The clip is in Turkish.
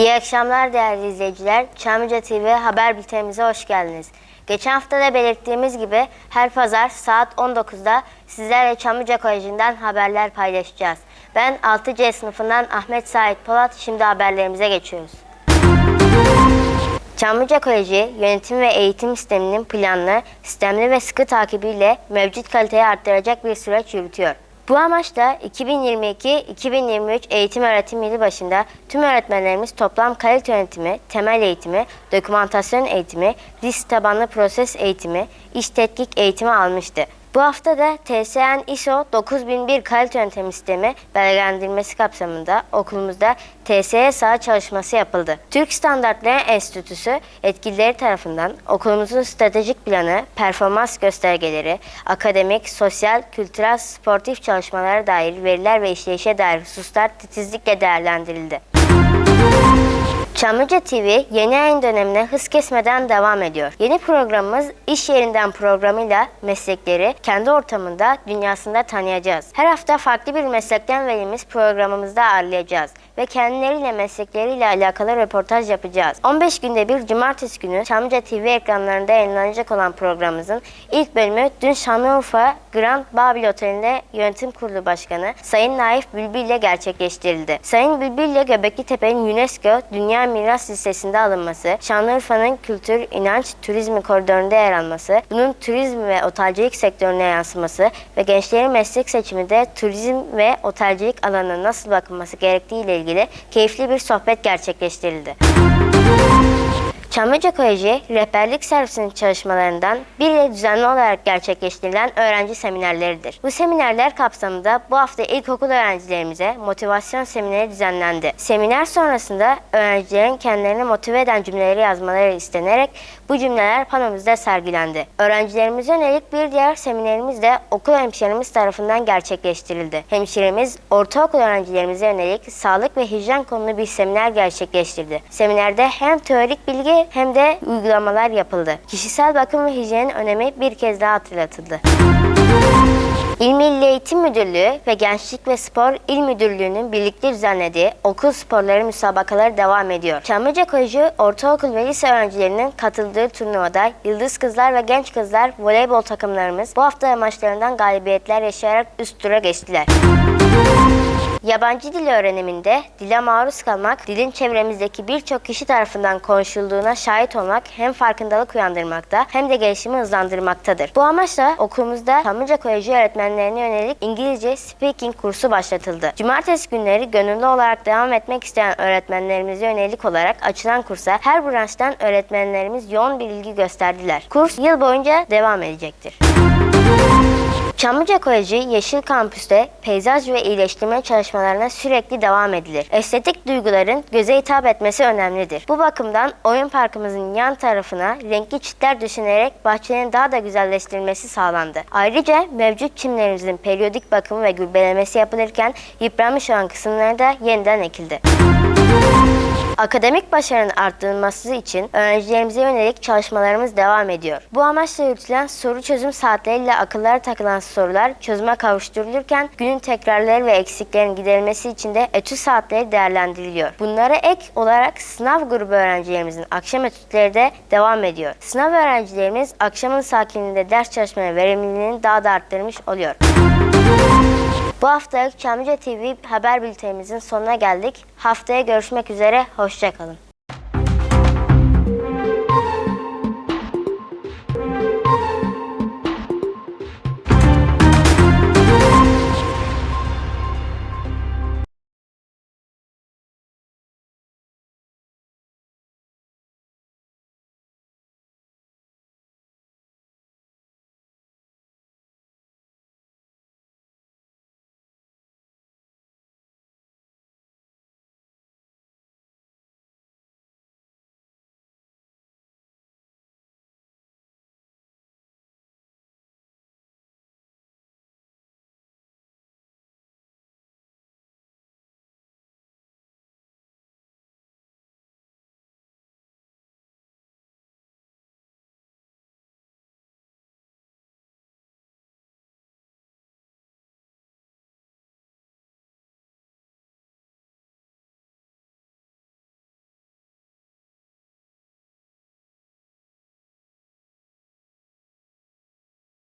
İyi akşamlar değerli izleyiciler. Çamlıca TV haber bültenimize hoş geldiniz. Geçen hafta da belirttiğimiz gibi her pazar saat 19'da sizlerle Çamlıca Koleji'nden haberler paylaşacağız. Ben 6C sınıfından Ahmet Sait Polat. Şimdi haberlerimize geçiyoruz. Çamlıca Koleji yönetim ve eğitim sisteminin planlı, sistemli ve sıkı takibiyle mevcut kaliteyi arttıracak bir süreç yürütüyor. Bu amaçla 2022-2023 eğitim öğretim yılı başında tüm öğretmenlerimiz toplam kalite yönetimi, temel eğitimi, dokümantasyon eğitimi, risk tabanlı proses eğitimi, iş tetkik eğitimi almıştı. Bu hafta da TSN ISO 9001 kalite yöntemi sistemi belgelendirmesi kapsamında okulumuzda TSE saha çalışması yapıldı. Türk Standartları Enstitüsü yetkilileri tarafından okulumuzun stratejik planı, performans göstergeleri, akademik, sosyal, kültürel, sportif çalışmalara dair veriler ve işleyişe dair hususlar titizlikle değerlendirildi. Çamlıca TV yeni yayın dönemine hız kesmeden devam ediyor. Yeni programımız İş Yerinden programıyla meslekleri kendi ortamında, dünyasında tanıyacağız. Her hafta farklı bir meslekten velimiz programımızda ağırlayacağız ve kendileriyle meslekleriyle alakalı röportaj yapacağız. 15 günde bir cumartesi günü Çamlıca TV ekranlarında yayınlanacak olan programımızın ilk bölümü dün Şanlıurfa Grand Babil Oteli'nde yönetim kurulu başkanı Sayın Naif Bülbül ile gerçekleştirildi. Sayın Bülbül ile Göbekli Tepe'nin UNESCO Dünya Miras Listesi'nde alınması, Şanlıurfa'nın kültür, inanç, turizmi koridorunda yer alması, bunun turizm ve otelcilik sektörüne yansıması ve gençlerin meslek seçiminde turizm ve otelcilik alanına nasıl bakılması gerektiği ile ilgili keyifli bir sohbet gerçekleştirildi. Çamlıca Koleji rehberlik servisinin çalışmalarından biri de düzenli olarak gerçekleştirilen öğrenci seminerleridir. Bu seminerler kapsamında bu hafta ilkokul öğrencilerimize motivasyon semineri düzenlendi. Seminer sonrasında öğrencilerin kendilerini motive eden cümleleri yazmaları istenerek bu cümleler panomuzda sergilendi. Öğrencilerimize yönelik bir diğer seminerimiz de okul hemşiremiz tarafından gerçekleştirildi. Hemşiremiz ortaokul öğrencilerimize yönelik sağlık ve hijyen konulu bir seminer gerçekleştirdi. Seminerde hem teorik bilgi hem de uygulamalar yapıldı. Kişisel bakım ve hijyenin önemi bir kez daha hatırlatıldı. İl Milli Eğitim Müdürlüğü ve Gençlik ve Spor İl Müdürlüğü'nün birlikte düzenlediği okul sporları müsabakaları devam ediyor. Çamlıca Koleji ortaokul ve lise öğrencilerinin katıldığı turnuvada Yıldız Kızlar ve Genç Kızlar voleybol takımlarımız bu hafta maçlarından galibiyetler yaşayarak üst tura geçtiler. Yabancı dil öğreniminde dile maruz kalmak, dilin çevremizdeki birçok kişi tarafından konuşulduğuna şahit olmak hem farkındalık uyandırmakta hem de gelişimi hızlandırmaktadır. Bu amaçla okulumuzda Çamlıca Koleji öğretmenlerine yönelik İngilizce speaking kursu başlatıldı. Cumartesi günleri gönüllü olarak devam etmek isteyen öğretmenlerimize yönelik olarak açılan kursa her branştan öğretmenlerimiz yoğun bir ilgi gösterdiler. Kurs yıl boyunca devam edecektir. Çamlıca Koleji Yeşil Kampüs'te peyzaj ve iyileştirme çalışmalarına sürekli devam edilir. Estetik duyguların göze hitap etmesi önemlidir. Bu bakımdan oyun parkımızın yan tarafına renkli çitler düşünerek bahçenin daha da güzelleştirilmesi sağlandı. Ayrıca mevcut çimlerimizin periyodik bakımı ve gübrelemesi yapılırken yıpranmış olan kısımları da yeniden ekildi. Akademik başarının arttırılması için öğrencilerimize yönelik çalışmalarımız devam ediyor. Bu amaçla yürütülen soru çözüm saatleriyle akıllara takılan sorular çözüme kavuşturulurken günün tekrarları ve eksiklerin giderilmesi için de etüt saatleri değerlendiriliyor. Bunlara ek olarak sınav grubu öğrencilerimizin akşam etütleri de devam ediyor. Sınav öğrencilerimiz akşamın sakinliğinde ders çalışmaya verimliliğini daha da arttırmış oluyor. Bu haftalık Çamlıca TV haber bültenimizin sonuna geldik. Haftaya görüşmek üzere, hoşçakalın.